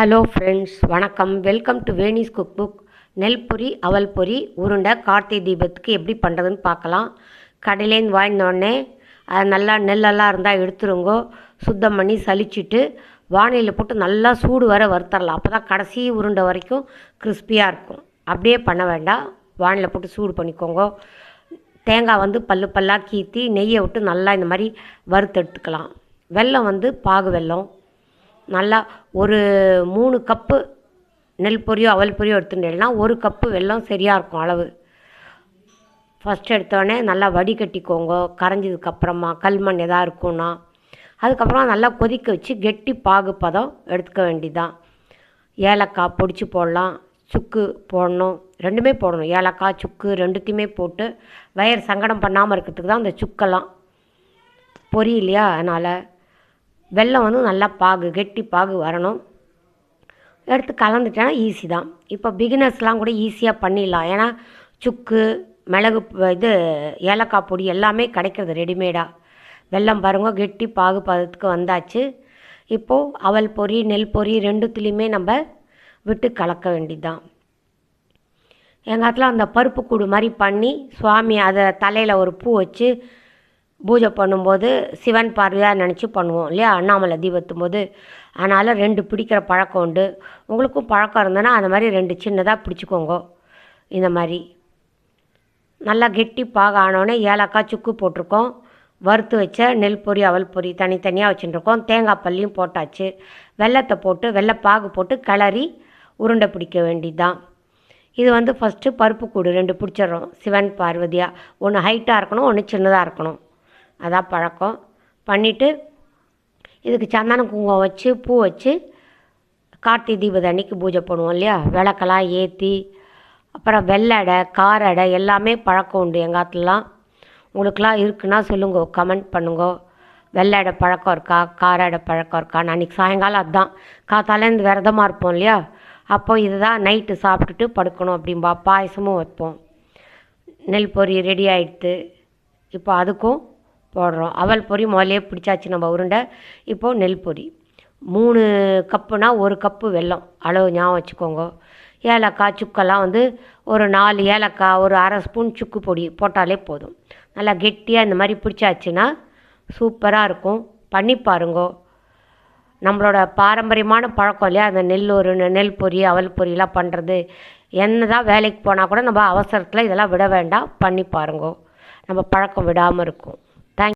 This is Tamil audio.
ஹலோ ஃப்ரெண்ட்ஸ் வணக்கம். Welcome to Veni's cook book நெல் பொரி அவல் பொரி உருண்டை கார்த்திகை தீபத்துக்கு எப்படி பண்ணுறதுன்னு பார்க்கலாம். கடையிலேருந்து வாங்கினோடனே அது நல்லா நெல்லெல்லாம் இருந்தால் எடுத்துருங்கோ. சுத்தம் பண்ணி சலிச்சிட்டு வானிலையில் போட்டு நல்லா சூடு வர வறுத்தரலாம். அப்போ தான் கடைசி உருண்டை வரைக்கும் கிறிஸ்பியாக இருக்கும். அப்படியே பண்ண வேண்டாம். வாணியில் போட்டு சூடு பண்ணிக்கோங்க. தேங்காய் வந்து பல்லு பல்லாக கீத்தி நெய்யை விட்டு நல்லா இந்த மாதிரி வறுத்து எடுத்துக்கலாம். வெல்லம் வந்து பாகு வெல்லம். நல்லா ஒரு மூணு கப்பு நெல் பொரியோ அவல் பொரியோ எடுத்துட்டேன்னா ஒரு கப்பு வெல்லம் சரியாக இருக்கும் அளவு. ஃபஸ்ட்டு எடுத்தோடனே நல்லா வடிகட்டிக்கோங்க. கரைஞ்சதுக்கப்புறமா கல்மண் எதாக இருக்கும்னா அதுக்கப்புறம் நல்லா கொதிக்க வச்சு கெட்டி பாகு பதம் எடுத்துக்க வேண்டிதான். ஏலக்காய் பொடிச்சு போடலாம் சுக்கு போடணும் ரெண்டுமே போடணும். ஏலக்காய் சுக்கு ரெண்டுத்தையுமே போட்டு வயர் சங்கடம் பண்ணாமல் இருக்கிறதுக்கு தான் அந்த சுக்கெல்லாம் பொரியலையா இல்லையா? அதனால் வெல்லம் வந்து நல்லா பாகு கெட்டி பாகு வரணும். எடுத்து கலந்துட்டேன்னா ஈஸி தான். இப்போ பிகினர்ஸ்லாம் கூட ஈஸியாக பண்ணிடலாம். ஏன்னா சுக்கு மிளகு இது ஏலக்காய் பொடி எல்லாமே கிடைக்கிறது ரெடிமேடாக வெல்லம் பாருங்க கெட்டி பாகு பதத்துக்கு வந்தாச்சு. இப்போது அவல் பொரி நெல் பொரி ரெண்டுத்துலேயுமே நம்ம விட்டு கலக்க வேண்டியதுதான். எங்கள் இடத்துல அந்த பருப்பு கூடு மாதிரி பண்ணி சுவாமி அதை தலையில் ஒரு பூ வச்சு பூஜை பண்ணும்போது சிவன் பார்வையாக நினச்சி பண்ணுவோம் இல்லையா? அண்ணாமலை தீபத்தும் போது அதனால் ரெண்டு பிடிக்கிற பழக்கம் உண்டு. உங்களுக்கும் பழக்கம் இருந்ததுன்னா அந்த மாதிரி ரெண்டு சின்னதாக பிடிச்சிக்கோங்க. இந்த மாதிரி. நல்லா கெட்டி பாக ஆனோடனே ஏலக்காய் சுக்கு போட்டிருக்கோம். வறுத்து வச்ச நெல் பொரி அவல் பொரி தனித்தனியாக வச்சுட்டுருக்கோம். தேங்காய் பல்லியும் போட்டாச்சு. வெல்லத்தை போட்டு வெள்ளைப்பாகு போட்டு கிளறி உருண்டை பிடிக்க வேண்டியதுதான். இது வந்து ஃபஸ்ட்டு பருப்பு கூடு ரெண்டு பிடிச்சிடுறோம். சிவன் பார்வதியாக ஒன்று ஹைட்டாக இருக்கணும் ஒன்று சின்னதாக இருக்கணும். அதான் பழக்கம். பண்ணிவிட்டு இதுக்கு சந்தன குங்குமம் வச்சு பூ வச்சு கார்த்திகை தீபத அன்னைக்கு பூஜை பண்ணுவோம் இல்லையா? விளக்கெல்லாம் ஏற்றி அப்புறம் வெள்ளடை காரடை எல்லாமே பழக்கம் உண்டு எங்கள் ஆத்துலலாம். உங்களுக்குலாம் இருக்குன்னா சொல்லுங்க கமெண்ட் பண்ணுங்க. வெள்ளடை பழக்கம் இருக்கா? காரடை பழக்கம் இருக்கா அன்னைக்கு அன்றைக்கி சாயங்காலம் அதுதான் காத்தாலேருந்து விரதமாக இருப்போம் இல்லையா? அப்போ இதுதான் நைட்டு சாப்பிட்டுட்டு படுக்கணும் அப்படிம்பா. பாயசமும் வைப்போம். நெல் பொறி ரெடி ஆகிடுது இப்போ அதுக்கும் போடுறோம். அவல் பொரி முதலே பிடிச்சாச்சு நம்ம உருண்டை. இப்போது நெல் பொரி. மூணு கப்புனா ஒரு கப்பு வெல்லம். அளவு ஞாபகம் வச்சுக்கோங்க. ஏலக்காய் சுக்கெல்லாம் வந்து ஒரு நாலு ஏலக்காய் ஒரு அரை ஸ்பூன் சுக்கு பொடி போட்டாலே போதும். நல்லா கெட்டியாக இந்த மாதிரி பிடிச்சாச்சுன்னா சூப்பராக இருக்கும். பண்ணி பாருங்கோ. நம்மளோட பாரம்பரியமான பழக்கம் இல்லையா? அந்த நெல் ஒரு நெல் பொரி அவல் பொரியெல்லாம் பண்ணுறது என்ன தான் வேலைக்கு போனால் கூட நம்ம அவசரத்தில் இதெல்லாம் விட வேண்டாம். பண்ணி பாருங்கோ. நம்ம பழக்கம் விடாமல் இருக்கும்.